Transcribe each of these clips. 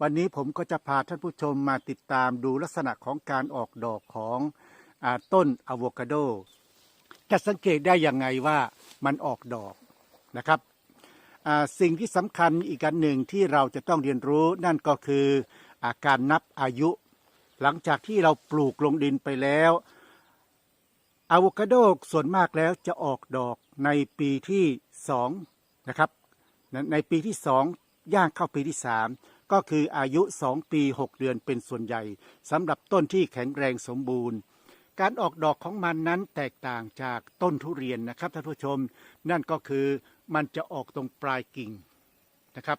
วันนี้ผมก็จะพาท่านผู้ชมมาติดตามดูลักษณะของการออกดอกของอต้นอะโวคาโด จะสังเกตได้ยังไงว่ามันออกดอกนะครับสิ่งที่สำคัญอีกอันหนึ่งที่เราจะต้องเรียนรู้นั่นก็คืออาการนับอายุ หลังจากที่เราปลูกลงดินไปแล้วอะโวคาโดส่วนมากแล้วจะออกดอกในปีที่สองนะครับในปีที่สองย่างเข้าปีที่สาม ก็คืออายุสองปีหกเดือนเป็นส่วนใหญ่สำหรับต้นที่แข็งแรงสมบูรณ์ การออกดอกของมันนั้นแตกต่างจากต้นทุเรียนนะครับท่านผู้ชม นั่นก็คือมันจะออกตรงปลายกิ่งนะครับ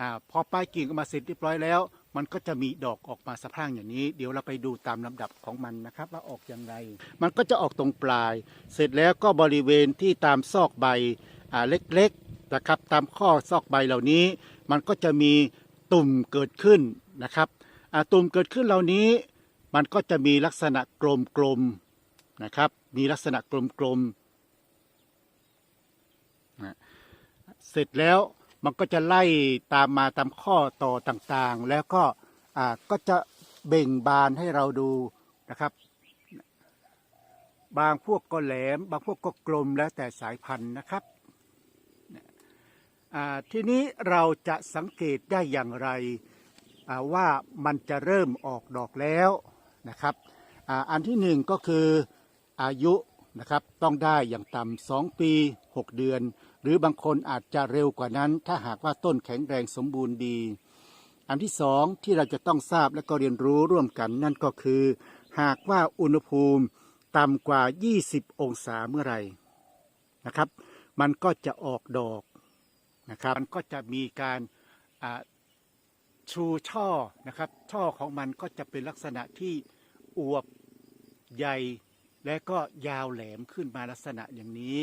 อพอปลายกิ่งออกมาเสร็จเรียบร้อยแล้ว มันก็จะมีดอกออกมาสะพรั่งอย่างนี้ เดี๋ยวเราไปดูตามลำดับของมันนะครับ ว่าออกอย่างไร มันก็จะออกตรงปลาย เสร็จแล้วก็บริเวณที่ตามซอกใบเล็กๆนะครับ ตามข้อซอกใบเหล่านี้ มันก็จะมี ตุ่มเกิดขึ้นนะครับอาตุ่มเกิดขึ้นเหล่านี้มันก็จะมีลักษณะกลมๆนะครับ มีลักษณะกลมๆนะเสร็จแล้วมันก็จะไล่ตามมาตามข้อต่อต่างๆ แล้วก็ก็จะเบ่งบานให้เราดูนะครับ บางพวกก็แหลม บางพวกก็กลมแล้วแต่สายพันธุ์นะครับ ทีนี้เราจะสังเกตได้อย่างไรว่ามันจะเริ่มออกดอกแล้วนะครับออันที่หนึ่งก็คืออายุนะครับต้องได้อย่างต่ำสองปี 6 เดือน หรือบางคนอาจจะเร็วกว่านั้น ถ้าหากว่าต้นแข็งแรงสมบูรณ์ดี อันที่สองที่เราจะต้องทราบและก็เรียนรู้ร่วมกันนั่นก็คือ หากว่าอุณหภูมิต่ำกว่า 20 องศาเมื่อไหร่นะครับ มันก็จะออกดอก นะครับมันก็จะมีการชูช่อนะครับ ช่อของมันก็จะเป็นลักษณะที่อวบใหญ่และก็ยาวแหลมขึ้นมาลักษณะอย่างนี้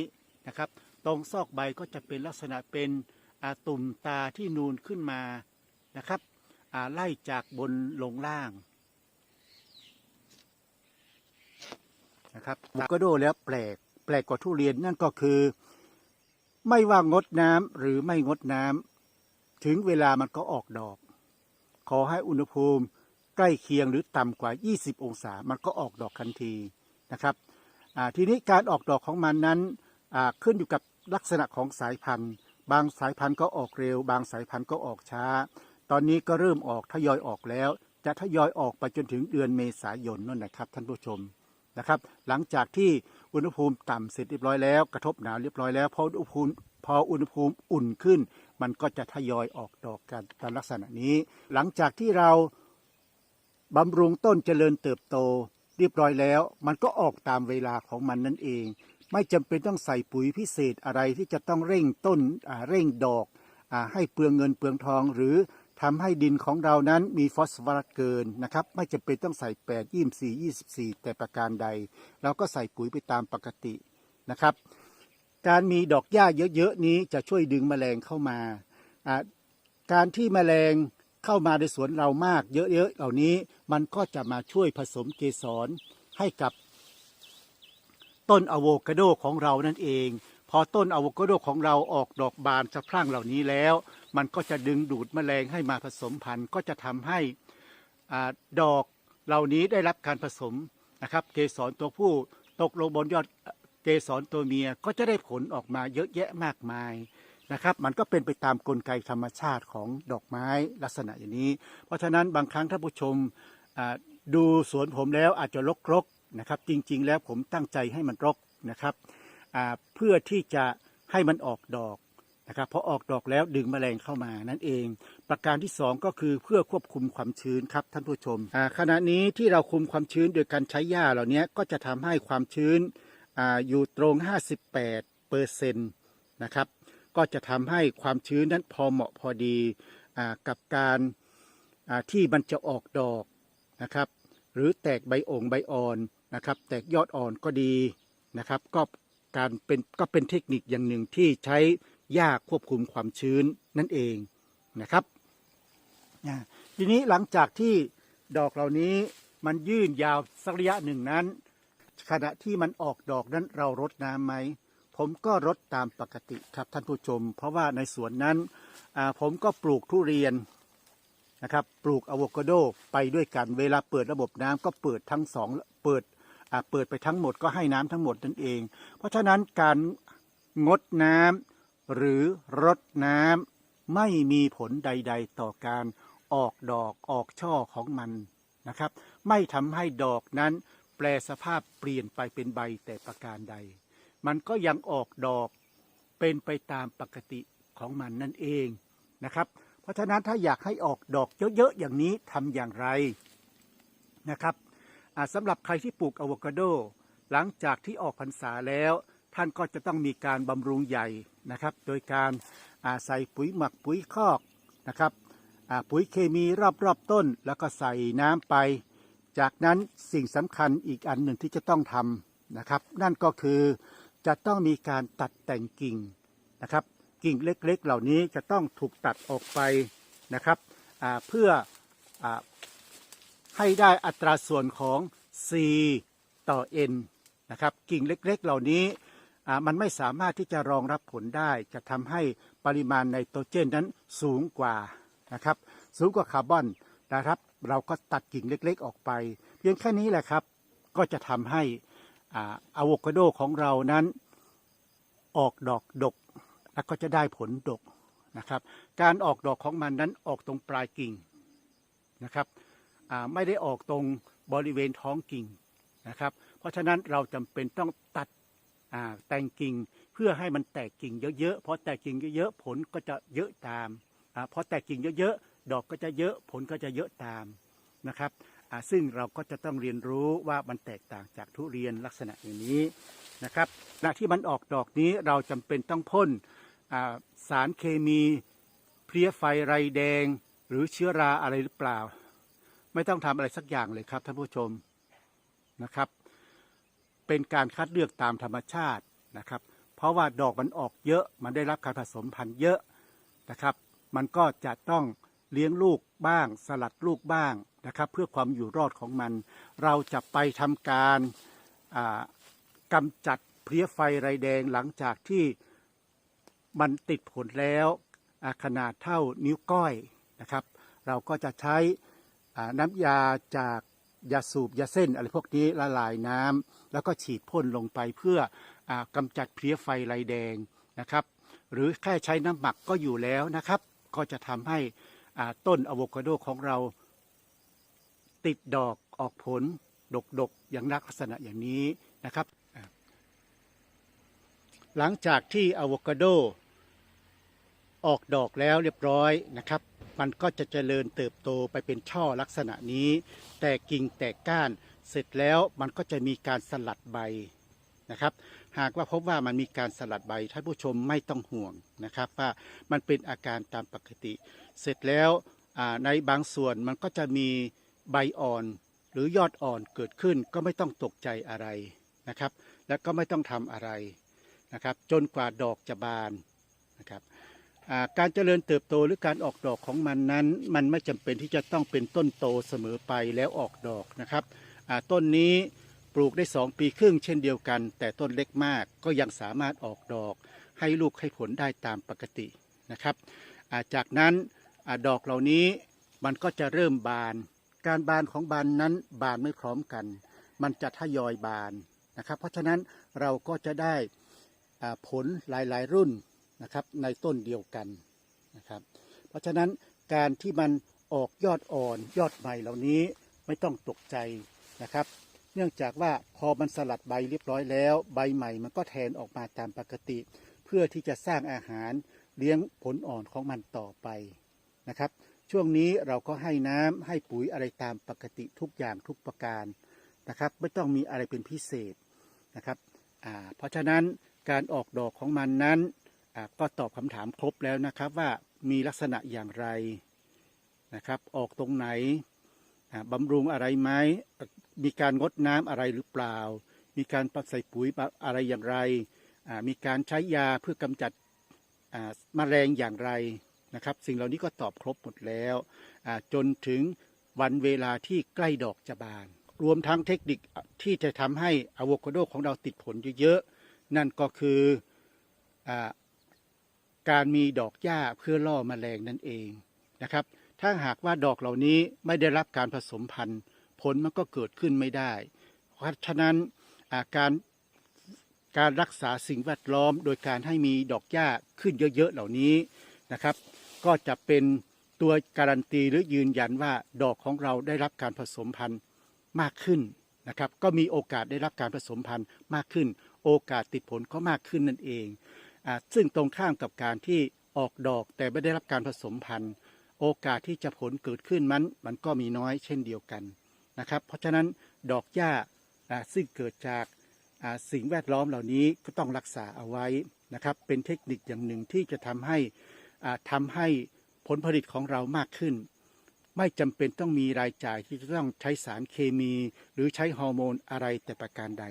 นะครับ ตรงซอกใบก็จะเป็นลักษณะเป็นตุ่มตาที่นูนขึ้นมานะครับไล่จากบนลงล่างนะครับอะโวคาโดแล้วแปลกแปลกกว่าทุเรียนนั่นก็คือ ไม่ว่างดน้ำหรือไม่งดน้ำถึงเวลามันก็ออกดอก ขอให้อุณหภูมิใกล้เคียงหรือต่ำกว่า 20 องศา มันก็ออกดอกทันทีนะครับทีนี้การออกดอกของมันนั้นขึ้นอยู่กับลักษณะของสายพันธุ์ บางสายพันธุ์ก็ออกเร็ว บางสายพันธุ์ก็ออกช้า ตอนนี้ก็เริ่มออกทยอยออกแล้ว จะทยอยออกไปจนถึงเดือนเมษายนนั่นนะครับท่านผู้ชมนะครับ หลังจากที่ อุณหภูมิต่ำเสร็จเรียบร้อยแล้วกระทบหนาวเรียบร้อยแล้วพออุณหภูมิพออุณหภูมิอุ่นขึ้น มันก็จะทยอยออกดอกกันตามลักษณะนี้ หลังจากที่เราบำรุงต้นเจริญเติบโต เรียบร้อยแล้ว มันก็ออกตามเวลาของมันนั่นเอง ไม่จำเป็นต้องใส่ปุ๋ยพิเศษอะไรที่จะต้องเร่งต้นเร่งดอกอให้เปลืองเงินเปลืองทองหรือ ทำให้ดินของเรานั้นมีฟอสฟอรัสเกินนะครับ ไม่จำเป็นต้องใส่ 8 24 24 แต่ประการใด เราก็ใส่ปุ๋ยไปตามปกตินะครับ การมีดอกหญ้าเยอะๆนี้จะช่วยดึงแมลงเข้ามา การที่แมลงเข้ามาในสวนเรามากเยอะๆเหล่านี้มันก็จะมาช่วยผสมเกสรให้กับต้นอะโวคาโดของเรานั่นเอง พอต้นอะโวคาโดของเราออกดอกบานสะพรั่งเหล่านี้แล้ว มันก็จะดึงดูดแมลงให้มาผสมพันธุ์ ก็จะทำให้ดอกเหล่านี้ได้รับการผสมนะครับ เกสรตัวผู้ตกลงบนยอดเกสรตัวเมียก็จะได้ผลออกมาเยอะแยะมากมายนะครับ มันก็เป็นไปตามกลไกธรรมชาติของดอกไม้ลักษณะอย่างนี้ เพราะฉะนั้นบางครั้งท่านผู้ชมดูสวนผมแล้วอาจจะรกๆนะครับ จริง ๆ แล้วผมตั้งใจให้มันรกนะครับเพื่อที่จะให้มันออกดอก นะครับพอออกดอกแล้วดึงแมลงเข้ามานั่นเอง ประการที่สองก็คือเพื่อควบคุมความชื้นครับท่านผู้ชมขณะนี้ที่เราคุมความชื้นโดยการใช้หญ้าเหล่านี้ก็จะทำให้ความชื้นออยู่ตรง 58เปอร์เซ็นต์นะครับก็จะทำให้ความชื้นนั้นพอเหมาะพอดีอกับการที่มันจะออกดอกนะครับ หรือแตกใบองค์ใบอ่อนนะครับ แตกยอดอ่อนก็ดีนะครับ ก็การเป็นก็เป็นเทคนิคอย่างหนึ่งที่ใช้ หญ้าควบคุมความชื้นนั่นเองนะครับทีนี้หลังจากที่ดอกเหล่านี้มันยื่นยาวสักระยะหนึ่งนั้น ขณะที่มันออกดอกนั้นเรารดน้ำไหมผมก็รดตามปกติครับท่านผู้ชม เพราะว่าในสวนนั้นผมก็ปลูกทุเรียนนะครับปลูกอะโวคาโดไปด้วยกัน เวลาเปิดระบบน้ำก็เปิดทั้งสองเปิดเปิดไปทั้งหมดก็ให้น้ำทั้งหมดนั่นเอง เพราะฉะนั้นการงดน้ำ หรือรดน้ำไม่มีผลใด ๆ ต่อการออกดอกออกช่อของมันนะครับ ไม่ทำให้ดอกนั้นแปลสภาพเปลี่ยนไปเป็นใบแต่ประการใด มันก็ยังออกดอกเป็นไปตามปกติของมันนั่นเองนะครับ เพราะฉะนั้นถ้าอยากให้ออกดอกเยอะๆอย่างนี้ทำอย่างไรนะครับสำหรับใครที่ปลูกอะโวคาโด หลังจากที่ออกพรรษาแล้ว ท่านก็จะต้องมีการบำรุงใหญ่ นะครับ โดยการาใส่ปุ๋ยหมักปุ๋ยคอกนะครับปุ๋ยเคมีรอบๆต้น แล้วก็ใส่น้ำไป จากนั้นสิ่งสำคัญอีกอันหนึ่งที่จะต้องทำนะครับ นั่นก็คือจะต้องมีการตัดแต่งกิ่งนะครับ กิ่งเล็กๆ เหล่านี้จะต้องถูกตัดออกไปนะครับเพื่ออให้ได้อัตราส่วนของ C ต่อ N นะครับ กิ่งเล็กๆ เหล่านี้ มันไม่สามารถที่จะรองรับผลได้ จะทำให้ปริมาณไนโตรเจนนั้นสูงกว่านะครับ สูงกว่าคาร์บอนนะครับ เราก็ตัดกิ่งเล็กๆออกไป เพียงแค่นี้แหละครับ ก็จะทำให้อะโวคาโดของเรานั้นออกดอกดก แล้วก็จะได้ผลดกนะครับ การออกดอกของมันนั้นออกตรงปลายกิ่งนะครับไม่ได้ออกตรงบริเวณท้องกิ่งนะครับ เพราะฉะนั้นเราจำเป็นต้องตัด แต่งกิ่งเพื่อให้มันแตกกิ่งเยอะๆ เพราะแตกกิ่งเยอะๆ ผลก็จะเยอะตามอ่าพอแตกกิ่งเยอะๆ ดอกก็จะเยอะ ผลก็จะเยอะตามนะครับซึ่งเราก็จะต้องเรียนรู้ว่ามันแตกต่างจากทุเรียนลักษณะอย่างนี้นะครับณที่มันออกดอกนี้เราจำเป็นต้องพ่นสารเคมีเพลี้ยไฟไรแดง หรือเชื้อราอะไรหรือเปล่า ไม่ต้องทำอะไรสักอย่างเลยครับท่านผู้ชมนะครับ เป็นการคัดเลือกตามธรรมชาตินะครับ เพราะว่าดอกมันออกเยอะ มันได้รับการผสมพันธุ์เยอะนะครับ มันก็จะต้องเลี้ยงลูกบ้าง สลัดลูกบ้างนะครับ เพื่อความอยู่รอดของมัน เราจะไปทำการกำจัดเพลี้ยไฟไรแดงหลังจากที่มันติดผลแล้วขนาดเท่านิ้วก้อยนะครับ เราก็จะใช้น้ำยาจาก ยาสูบยาเส้นอะไรพวกนี้ละลายน้ำแล้วก็ฉีดพ่นลงไปเพื่ออากำจัดเพลี้ยไฟลายแดงนะครับ หรือแค่ใช้น้ำหมักก็อยู่แล้วนะครับ ก็จะทำให้ต้นอะโวคาโดของเราติดดอกออกผลดกๆอย่างลักษณะอย่างนี้นะครับ หลังจากที่อะโวคาโดออกดอกแล้วเรียบร้อยนะครับ มันก็จะเจริญเติบโตไปเป็นช่อลักษณะนี้ แตกกิ่งแตกก้านเสร็จแล้วมันก็จะมีการสลัดใบนะครับ หากว่าพบว่ามันมีการสลัดใบท่านผู้ชมไม่ต้องห่วงนะครับ ว่ามันเป็นอาการตามปกติ เสร็จแล้วในบางส่วนมันก็จะมีใบอ่อนหรือยอดอ่อนเกิดขึ้นก็ไม่ต้องตกใจอะไรนะครับ และก็ไม่ต้องทำอะไรนะครับ จนกว่าดอกจะบานนะครับ การเจริญเติบโตหรือการออกดอกของมันนั้น มันไม่จำเป็นที่จะต้องเป็นต้นโตเสมอไปแล้วออกดอกนะครับต้นนี้ปลูกได้ 2 ปีครึ่งเช่นเดียวกัน แต่ต้นเล็กมากก็ยังสามารถออกดอก ให้ลูกให้ผลได้ตามปกตินะครับาจากนั้นอดอกเหล่านี้มันก็จะเริ่มบาน การบานของบานนั้นบานไม่พร้อมกัน มันจะทยอยบานนะครับ เพราะฉะนั้นเราก็จะได้ผลหลายๆ รุ่น นะครับในต้นเดียวกันนะครับ เพราะฉะนั้นการที่มันออกยอดอ่อนยอดใหม่เหล่านี้ไม่ต้องตกใจนะครับ เนื่องจากว่าพอมันสลัดใบเรียบร้อยแล้ว ใบใหม่มันก็แทนออกมาตามปกติ เพื่อที่จะสร้างอาหารเลี้ยงผลอ่อนของมันต่อไปนะครับ ช่วงนี้เราก็ให้น้ำให้ปุ๋ยอะไรตามปกติทุกอย่างทุกประการนะครับ ไม่ต้องมีอะไรเป็นพิเศษนะครับเพราะฉะนั้นการออกดอกของมันนั้น ก็ตอบคำถามครบแล้วนะครับว่ามีลักษณะอย่างไรนะครับ ออกตรงไหนอ่าบำรุงอะไรไหมมีการงดน้ำอะไรหรือเปล่า มีการใส่ปุ๋ยอะไรอย่างไร มีการใช้ยาเพื่อกำจัดอ่าแมลงอย่างไรนะครับ สิ่งเหล่านี้ก็ตอบครบหมดแล้วจนถึงวันเวลาที่ใกล้ดอกจะบาน รวมทั้งเทคนิคที่จะทำให้อะโวคาโดของเราติดผลเยอะๆนั่นก็คืออ การมีดอกหญ้าเพื่อล่อแมลงนั่นเองนะครับ ถ้าหากว่าดอกเหล่านี้ไม่ได้รับการผสมพันธุ์ ผลมันก็เกิดขึ้นไม่ได้ เพราะฉะนั้นอาการการรักษาสิ่งแวดล้อม โดยการให้มีดอกหญ้าขึ้นเยอะๆเหล่านี้นะครับ ก็จะเป็นตัวการันตีหรือยืนยันว่าดอกของเราได้รับการผสมพันธุ์มากขึ้นนะครับ ก็มีโอกาสได้รับการผสมพันธุ์มากขึ้น โอกาสติดผลก็มากขึ้นนั่นเอง ซึ่งตรงข้ามกับการที่ออกดอกแต่ไม่ได้รับการผสมพันธุ์ โอกาสที่จะผลเกิดขึ้นมันมันก็มีน้อยเช่นเดียวกันนะครับ เพราะฉะนั้นดอกหญ้าซึ่งเกิดจากสิ่งแวดล้อมเหล่านี้ก็ต้องรักษาเอาไว้นะครับ เป็นเทคนิคอย่างหนึ่งที่จะทำให้อ่าทำให้ผลผลิตของเรามากขึ้น ไม่จำเป็นต้องมีรายจ่ายที่จะต้องใช้สารเคมี หรือใช้ฮอร์โมนอะไรแต่ประการใด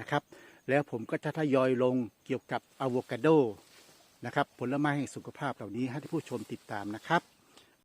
นะครับ แล้วผมก็จะทยอยลงเกี่ยวกับอะโวคาโดนะครับผลไม้แห่งสุขภาพเหล่านี้ให้ท่านผู้ชมติดตามนะครับ